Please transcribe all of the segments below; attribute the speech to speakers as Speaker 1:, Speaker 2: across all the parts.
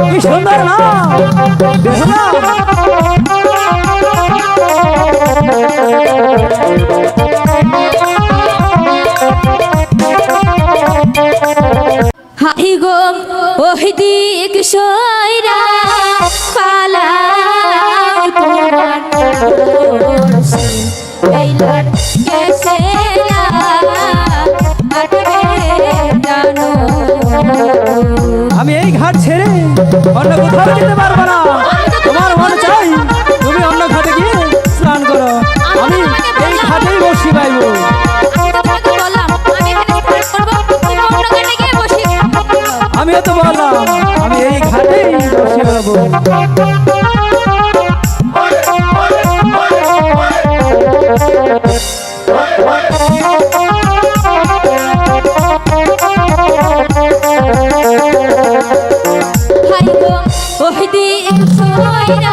Speaker 1: কি সুন্দর না
Speaker 2: হাই গো ওহ সয়রা
Speaker 1: পালা অন্য কোথাও যেতে পারবে না। তোমার মন চাই তুমি অন্য ঘাটে গিয়ে স্নান করো। আমি এই ঘাটেই বসি পাইব আমিও তো বললাম আমি এই ঘাটেই বসে পাবো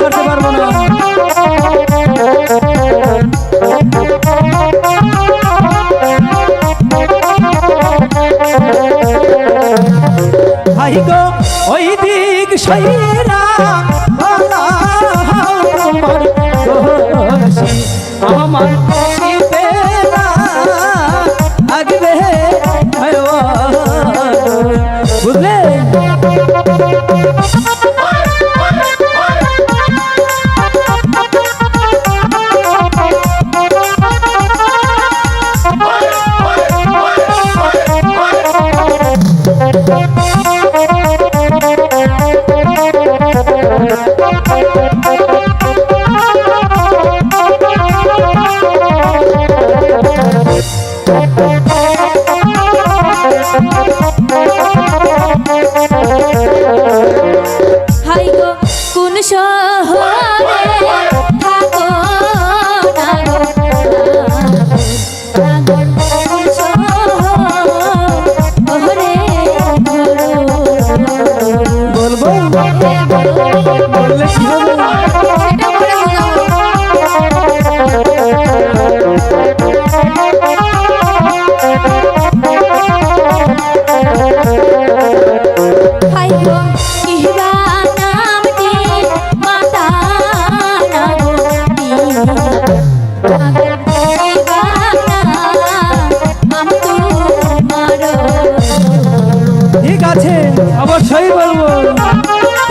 Speaker 1: করতে পারব না। হাই গো ওই দিক সাই Thank you.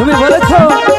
Speaker 1: তুমি বলেছো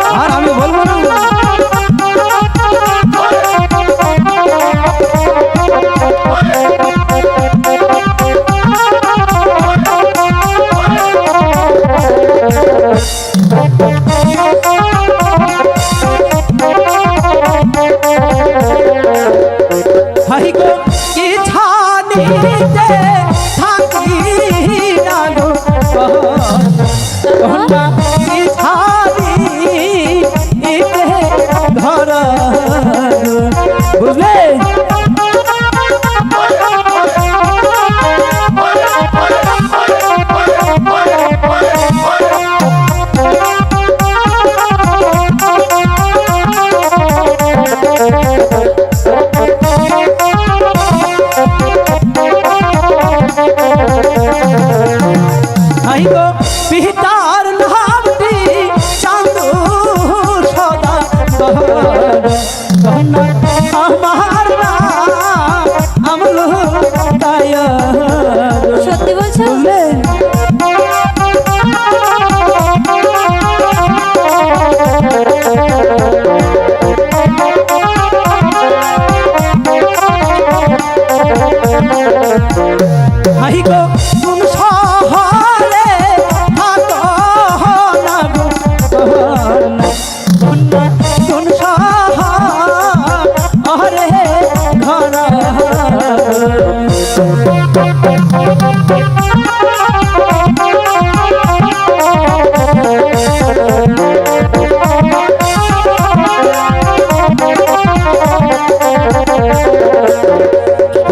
Speaker 2: আমার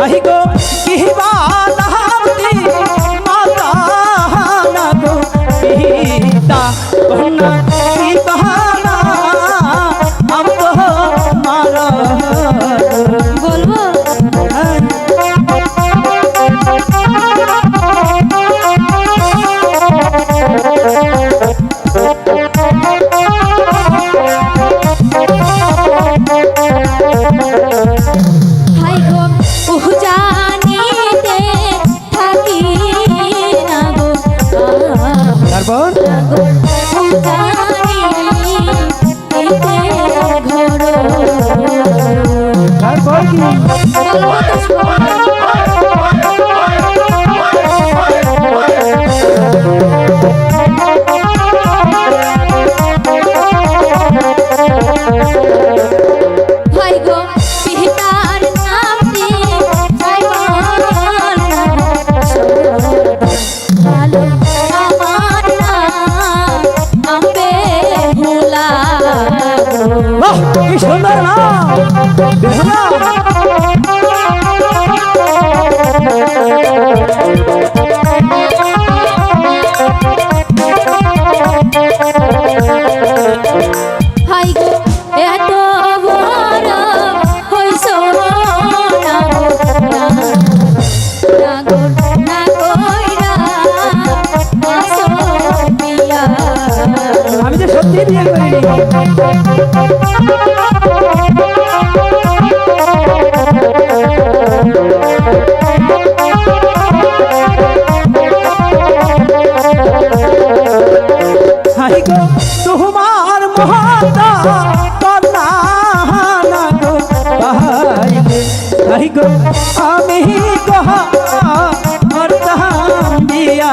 Speaker 1: ही गो की बात তোমার মহাতা গো আমি কহা দিয়া